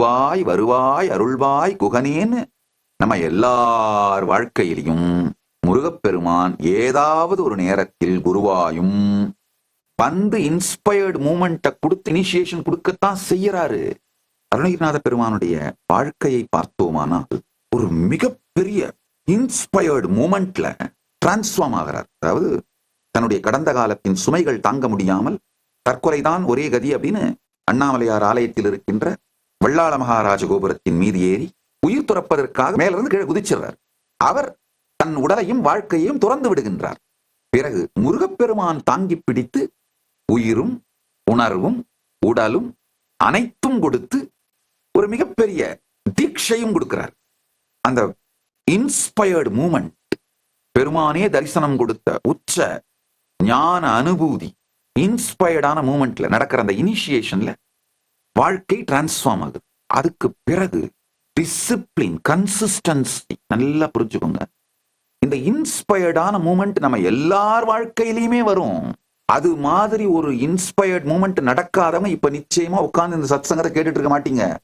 வருவாய் வருவாய் அருள்வாய் குகனேன்னு நம்ம எல்லார் வாழ்க்கையிலையும் முருகப்பெருமான் ஏதாவது ஒரு நேரத்தில் குருவாயும் வந்து இன்ஸ்பயர்டு மூமெண்ட்டை கொடுத்து இனிஷியேஷன் கொடுக்கத்தான் செய்யறாரு. அருணகிரிநாத பெருமானுடைய வாழ்க்கையை பார்த்தோமானால் ஒரு மிகப்பெரிய இன்ஸ்பயர்டு மூமெண்ட்ல டிரான்ஸ்ஃபார்ம் ஆகிறார். அதாவது தன்னுடைய கடந்த காலத்தின் சுமைகள் தாங்க முடியாமல் தற்கொலைதான் ஒரே கதி அப்படின்னு அண்ணாமலையார் ஆலயத்தில் இருக்கின்ற வெள்ளாள மகாராஜ கோபுரத்தின் மீது ஏறி உயிர் துறப்பதற்காக மேலிருந்து கீழே குதிச்சிடுறார். அவர் தன் உடலையும் வாழ்க்கையையும் துறந்து விடுகின்றார். பிறகு முருகப்பெருமான் தாங்கி பிடித்து உயிரும் உணர்வும் உடலும் அனைத்தும் கொடுத்து ஒரு மிகப்பெரிய தீட்சையும் கொடுக்கிறார். அந்த இன்ஸ்பயர்டு மூமெண்ட் பெருமானே தரிசனம் கொடுத்த உச்ச ஞான அனுபூதி இன்ஸ்பயர்டான மூமெண்ட்ல நடக்கிற அந்த இனிஷியேஷன்ல வாழ்க்கை டிரான்ஸ்ஃபார்ம் ஆகுது. அதுக்கு பிறகு டிசிப்ளின் கன்சிஸ்டன்சி நல்லா புரிஞ்சுக்கோங்க. இந்த இன்ஸ்பயர்டான மூமெண்ட் நம்ம எல்லார் வாழ்க்கையிலையுமே வரும். அது மாதிரி ஒரு இன்ஸ்பயர்ட் மூமெண்ட் நடக்காதவங்க இப்ப நிச்சயமா உட்காந்து இந்த சத் சங்கத்தை கேட்டுட்டு இருக்க மாட்டீங்க.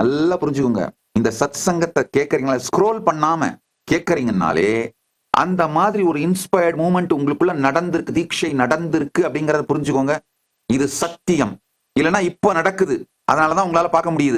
நல்லா புரிஞ்சுக்கோங்க. இந்த சத் சங்கத்தை கேட்கறீங்களா ஸ்க்ரோல் பண்ணாம கேட்கறீங்கனாலே அந்த மாதிரி ஒரு இன்ஸ்பயர்ட் மூமெண்ட் உங்களுக்குள்ள நடந்திருக்கு தீட்சை நடந்திருக்கு அப்படிங்கறத புரிஞ்சுக்கோங்க. இது சத்தியம். இல்லைன்னா இப்போ நடக்குது. அதனாலதான் உங்களால பார்க்க முடியுது.